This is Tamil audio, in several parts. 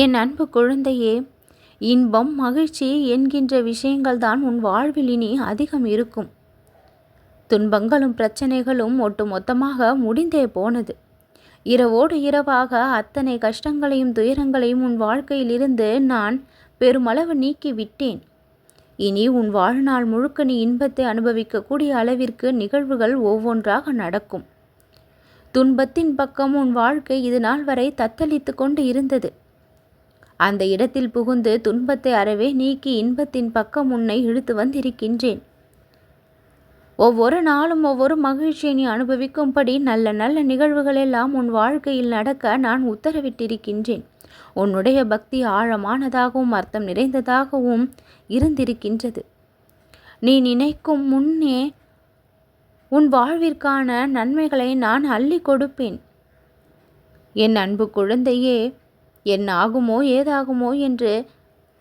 என் அன்பு குழந்தையே இன்பம் மகிழ்ச்சி என்கின்ற விஷயங்கள்தான் உன் வாழ்வில் இனி அதிகம் இருக்கும். துன்பங்களும் பிரச்சனைகளும் ஒட்டுமொத்தமாக முடிந்தே போனது. இரவோடு இரவாக அத்தனை கஷ்டங்களையும் துயரங்களையும் உன் வாழ்க்கையிலிருந்து நான் பெருமளவு நீக்கி விட்டேன் இனி உன் வாழ்நாள் முழுக்க நீ இன்பத்தை அனுபவிக்கக்கூடிய அளவிற்கு நிகழ்வுகள் ஒவ்வொன்றாக நடக்கும். துன்பத்தின் பக்கம் உன் வாழ்க்கை இது நாள் வரை தத்தளித்து கொண்டு இருந்தது. அந்த இடத்தில் புகுந்து துன்பத்தை அறவே நீக்கி இன்பத்தின் பக்கம் உன்னை இழுத்து வந்திருக்கின்றேன். ஒவ்வொரு நாளும் ஒவ்வொரு மகிழ்ச்சியை நீ அனுபவிக்கும்படி நல்ல நல்ல நிகழ்வுகள் எல்லாம் உன் வாழ்க்கையில் நடக்க நான் உத்தரவிட்டிருக்கின்றேன். உன்னுடைய பக்தி ஆழமானதாகவும் அர்த்தம் நிறைந்ததாகவும் இருந்திருக்கின்றது. நீ நினைக்கும் முன்னே உன் வாழ்விற்கான நன்மைகளை நான் அள்ளி கொடுப்பேன். என் அன்பு குழந்தையே என்ன ஆகுமோ ஏதாகுமோ என்று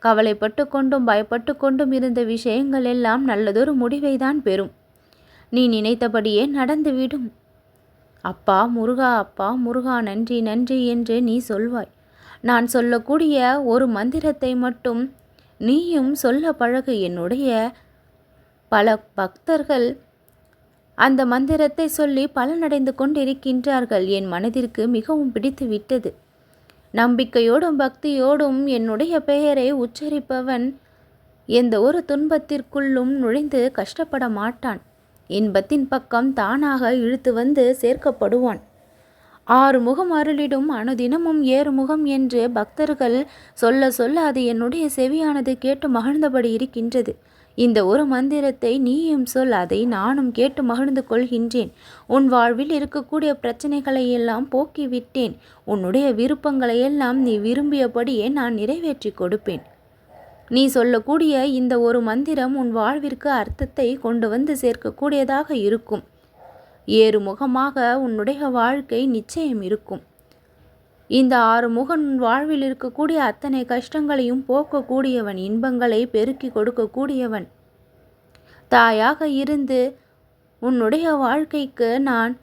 கவலைப்பட்டு கொண்டும் பயப்பட்டு கொண்டும் இருந்த விஷயங்கள் எல்லாம் நல்லதொரு முடிவை தான் பெறும். நீ நினைத்தபடியே நடந்துவிடும் அப்பா முருகா அப்பா முருகா நன்றி நன்றி என்று நீ சொல்வாய். நான் சொல்லக்கூடிய ஒரு மந்திரத்தை மட்டும் நீயும் சொல்ல பழகு. என்னுடைய பல பக்தர்கள் அந்த மந்திரத்தை சொல்லி பலனடைந்து கொண்டிருக்கின்றார்கள். என் மனதிற்கு மிகவும் பிடித்து விட்டது நம்பிக்கையோடும் பக்தியோடும் என்னுடைய பெயரை உச்சரிப்பவன். எந்த ஒரு துன்பத்திற்குள்ளும் நுழைந்து கஷ்டப்பட மாட்டான். இன்பத்தின் பக்கம் தானாக இழுத்து வந்து சேர்க்கப்படுவான். ஆறு முகம் அருளிடும் அனுதினமும் ஏறு முகம் என்று பக்தர்கள் சொல்ல சொல்ல அது என்னுடைய செவியானது கேட்டு மகிழ்ந்தபடி இருக்கின்றது. இந்த ஒரு மந்திரத்தை நீயும் சொல் அதை நானும் கேட்டு மகிழ்ந்து கொள்கின்றேன். உன் வாழ்வில் இருக்கக்கூடிய பிரச்சனைகளை எல்லாம் போக்கிவிட்டேன். உன்னுடைய விருப்பங்களை எல்லாம் நீ விரும்பியபடியே நான் நிறைவேற்றி கொடுப்பேன். நீ சொல்லக்கூடிய இந்த ஒரு மந்திரம் உன் வாழ்விற்கு அர்த்தத்தை கொண்டு வந்து சேர்க்கக்கூடியதாக இருக்கும். ஏறுமுகமாக உன்னுடைய வாழ்க்கை நிச்சயம் இருக்கும். இந்த ஆறுமுகன் வாழ்வில் இருக்கக்கூடிய அத்தனை கஷ்டங்களையும் போக்கக்கூடியவன் இன்பங்களை பெருக்கி கொடுக்கக்கூடியவன். தாயாக இருந்து உன்னுடைய வாழ்க்கைக்கு நான்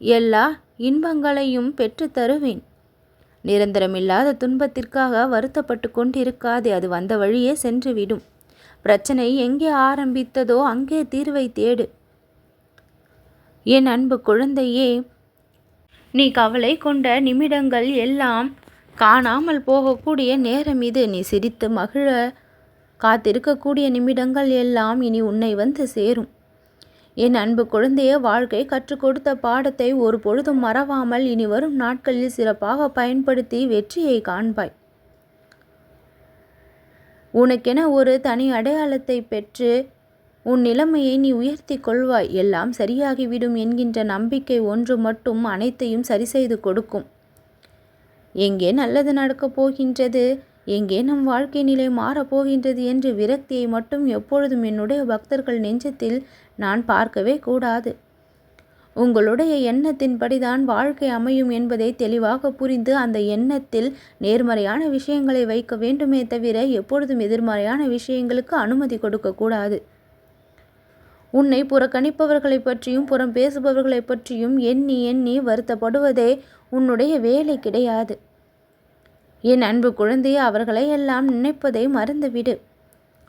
எல்லா இன்பங்களையும் பெற்று தருவேன். நிரந்தரமில்லாத துன்பத்திற்காக வருத்தப்பட்டு கொண்டிருக்காதே அது வந்த வழியே சென்றுவிடும். பிரச்சனை எங்கே ஆரம்பித்ததோ அங்கே தீர்வை தேடு. என் அன்பு குழந்தையே நீ கவலை கொண்ட நிமிடங்கள் எல்லாம் காணாமல் போகக்கூடிய நேரம் இது. நீ சிரித்து மகிழ காத்திருக்கக்கூடிய நிமிடங்கள் எல்லாம் இனி உன்னை வந்து சேரும். என் அன்பு குழந்தைய வாழ்க்கை கற்றுக் கொடுத்த பாடத்தை ஒரு பொழுதும் மறவாமல் இனி வரும் நாட்களில் சிறப்பாக பயன்படுத்தி வெற்றியை காண்பாய். உனக்கென ஒரு தனி அடையாளத்தை பெற்று உன் நிலைமையை நீ உயர்த்தி கொள்வாய். எல்லாம் சரியாகிவிடும் என்கின்ற நம்பிக்கை ஒன்று மட்டும் அனைத்தையும் சரி செய்து கொடுக்கும். எங்கே நல்லது நடக்கப் போகின்றது? எங்கே நம் வாழ்க்கை நிலை மாறப்போகின்றது என்று விரக்தியை மட்டும் எப்பொழுதும் என்னுடைய பக்தர்கள் நெஞ்சத்தில் நான் பார்க்கவே கூடாது. உங்களுடைய எண்ணத்தின்படிதான் வாழ்க்கை அமையும் என்பதை தெளிவாக புரிந்து அந்த எண்ணத்தில் நேர்மறையான விஷயங்களை வைக்க வேண்டுமே தவிர எப்பொழுதும் எதிர்மறையான விஷயங்களுக்கு அனுமதி கொடுக்கக்கூடாது உன்னை புறக்கணிப்பவர்களை பற்றியும் புறம் பேசுபவர்களை பற்றியும் எண்ணி எண்ணி வருத்தப்படுவதே உன்னுடைய வேலை கிடையாது. என் அன்பு குழந்தையை அவர்களை எல்லாம் நினைப்பதை மறந்துவிடு.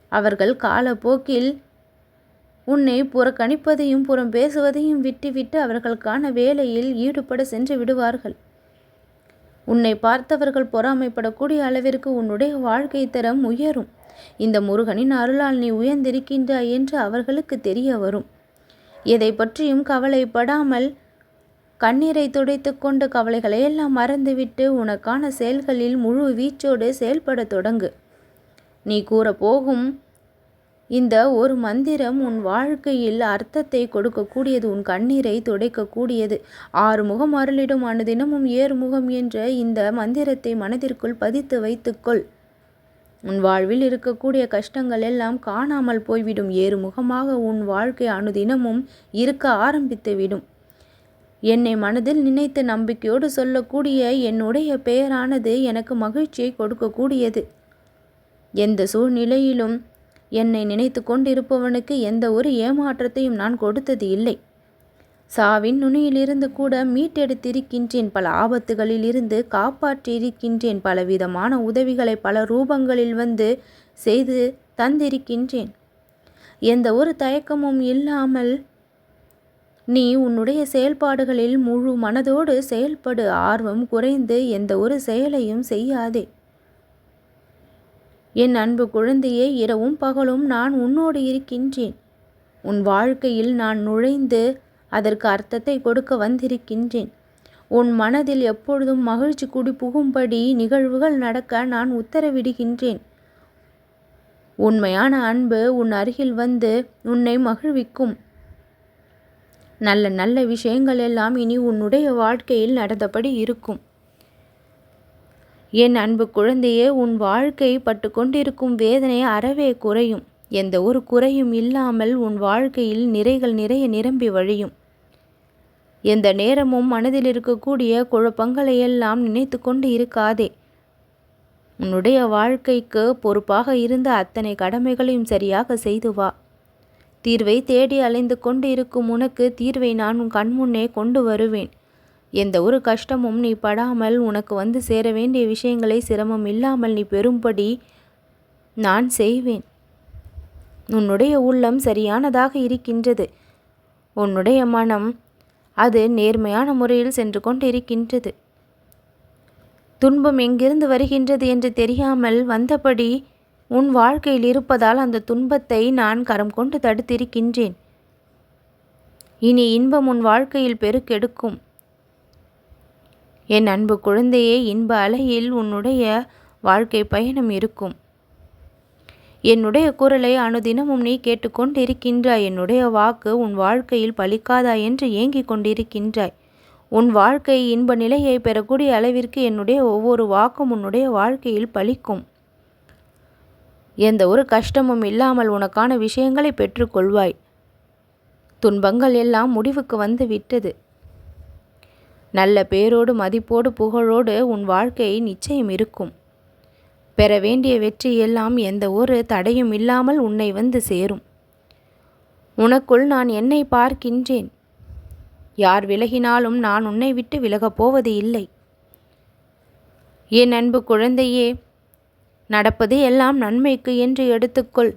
அவர்கள் காலப்போக்கில் உன்னை புறக்கணிப்பதையும் புறம் பேசுவதையும் விட்டுவிட்டு அவர்களுக்கான வேலையில் ஈடுபட சென்று விடுவார்கள். உன்னை பார்த்தவர்கள் பொறாமைப்படக்கூடிய அளவிற்கு உன்னுடைய வாழ்க்கை தரம் உயரும். இந்த முருகனின் அருளால் நீ உயர்ந்திருக்கின்றாய் என்று அவர்களுக்கு தெரிய வரும். எதை பற்றியும் கவலைப்படாமல் கண்ணீரை துடைத்து கொண்டு கவலைகளை எல்லாம் மறந்துவிட்டு உனக்கான செயல்களில் முழு வீச்சோடு செயல்பட தொடங்கு. நீ கூறப்போகும் இந்த ஒரு மந்திரம் உன் வாழ்க்கையில் அர்த்தத்தை கொடுக்கக்கூடியது உன் கண்ணீரை துடைக்கக்கூடியது. ஆறு முகம் அருளிடும் அனுதினமும் ஏறு முகம் என்ற இந்த மந்திரத்தை மனதிற்குள் பதித்து வைத்துக்கொள் உன் வாழ்வில் இருக்கக்கூடிய கஷ்டங்கள் எல்லாம் காணாமல் போய்விடும். ஏறுமுகமாக உன் வாழ்க்கை அனுதினமும் இருக்க ஆரம்பித்துவிடும். என்னை மனதில் நினைத்து நம்பிக்கையோடு சொல்லக்கூடிய என்னுடைய பெயரானது எனக்கு மகிழ்ச்சியை கொடுக்கக்கூடியது. எந்த சூழ்நிலையிலும் என்னை நினைத்து கொண்டிருப்பவனுக்கு எந்த ஒரு ஏமாற்றத்தையும் நான் கொடுத்தது இல்லை. சாவின் நுனியிலிருந்து கூட மீட்டெடுத்திருக்கின்றேன். பல ஆபத்துகளிலிருந்து காப்பாற்றியிருக்கின்றேன். பலவிதமான உதவிகளை பல ரூபங்களில் வந்து செய்து தந்திருக்கின்றேன். எந்த ஒரு தயக்கமும் இல்லாமல் நீ உன்னுடைய செயல்பாடுகளில் முழு மனதோடு செயல்படு. ஆர்வம் குறைந்து எந்த ஒரு செயலையும் செய்யாதே. என் அன்பு குழந்தையே இரவும் பகலும் நான் உன்னோடு இருக்கின்றேன். உன் வாழ்க்கையில் நான் நுழைந்து அதற்கு அர்த்தத்தை கொடுக்க வந்திருக்கின்றேன். உன் மனதில் எப்பொழுதும் மகிழ்ச்சி குடி புகும்படி நிகழ்வுகள் நடக்க நான் உத்தரவிடுகின்றேன். உண்மையான அன்பு உன் அருகில் வந்து உன்னை மகிழ்விக்கும். நல்ல நல்ல விஷயங்கள் எல்லாம் இனி உன்னுடைய வாழ்க்கையில் நடந்தபடி இருக்கும். என் அன்பு குழந்தையே உன் வாழ்க்கை பட்டு கொண்டிருக்கும் வேதனை அறவே குறையும். எந்த ஒரு குறையும் இல்லாமல் உன் வாழ்க்கையில் நிறைகள் நிறைய நிரம்பி வழியும். எந்த நேரமும் மனதில் இருக்கக்கூடிய குழப்பங்களை எல்லாம் நினைத்து கொண்டு இருக்காதே. உன்னுடைய வாழ்க்கைக்கு பொறுப்பாக இருந்த அத்தனை கடமைகளையும் சரியாக செய்து வா. தீர்வை தேடி அலைந்து கொண்டு இருக்கும் உனக்கு தீர்வை நான் உன் கண்முன்னே கொண்டு வருவேன். எந்த ஒரு கஷ்டமும் நீ படாமல் உனக்கு வந்து சேர வேண்டிய விஷயங்களை சிரமம் இல்லாமல் நீ பெறும்படி நான் செய்வேன். உன்னுடைய உள்ளம் சரியானதாக இருக்கின்றது. உன்னுடைய மனம் அது நேர்மையான முறையில் சென்று கொண்டிருக்கின்றது. துன்பம் எங்கிருந்து வருகின்றது என்று தெரியாமல் வந்தபடி உன் வாழ்க்கையில் இருப்பதால் அந்த துன்பத்தை நான் கரம் கொண்டு தடுத்திருக்கின்றேன். இனி இன்பம் உன் வாழ்க்கையில் பெருக்கெடுக்கும். என் அன்பு குழந்தையே இன்ப அலையில் உன்னுடைய வாழ்க்கை பயணம் இருக்கும். என்னுடைய குரலை அனுதினமும் நீ கேட்டுக்கொண்டிருக்கின்றாய். என்னுடைய வாக்கு உன் வாழ்க்கையில் பலிக்காதா என்று ஏங்கிக் கொண்டிருக்கின்றாய். உன் வாழ்க்கை இன்ப நிலையை பெறக்கூடிய அளவிற்கு என்னுடைய ஒவ்வொரு வாக்கும் உன்னுடைய வாழ்க்கையில் பலிக்கும். எந்த ஒரு கஷ்டமும் இல்லாமல் உனக்கான விஷயங்களை பெற்றுக்கொள்வாய். துன்பங்கள் எல்லாம் முடிவுக்கு வந்து விட்டது. நல்ல பேரோடு மதிப்போடு புகழோடு உன் வாழ்க்கை நிச்சயம் இருக்கும். பெற வேண்டிய வெற்றி எல்லாம் எந்த ஒரு தடையும் இல்லாமல் உன்னை வந்து சேரும். உனக்குள் நான் என்னை பார்க்கின்றேன். யார் விலகினாலும் நான் உன்னை விட்டு விலகப் போவது இல்லை. என் அன்பு குழந்தையே நடப்பது எல்லாம் நன்மைக்கு என்று எடுத்துக்கொள்.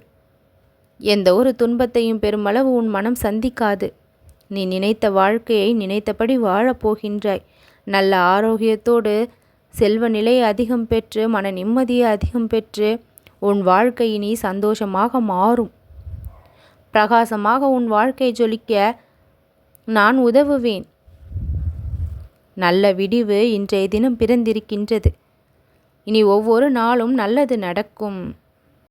எந்த ஒரு துன்பத்தையும் பெருமளவு உன் மனம் சந்திக்காது. நீ நினைத்த வாழ்க்கையை நினைத்தபடி வாழப்போகின்றாய் நல்ல ஆரோக்கியத்தோடு செல்வ நிலை அதிகம் பெற்று மன நிம்மதியை அதிகம் பெற்று உன் வாழ்க்கை இனி சந்தோஷமாக மாறும். பிரகாசமாக உன் வாழ்க்கை ஜொலிக்க நான் உதவுவேன். நல்ல விடிவு இன்றைய தினம் பிறந்திருக்கின்றது. இனி ஒவ்வொரு நாளும் நல்லது நடக்கும்.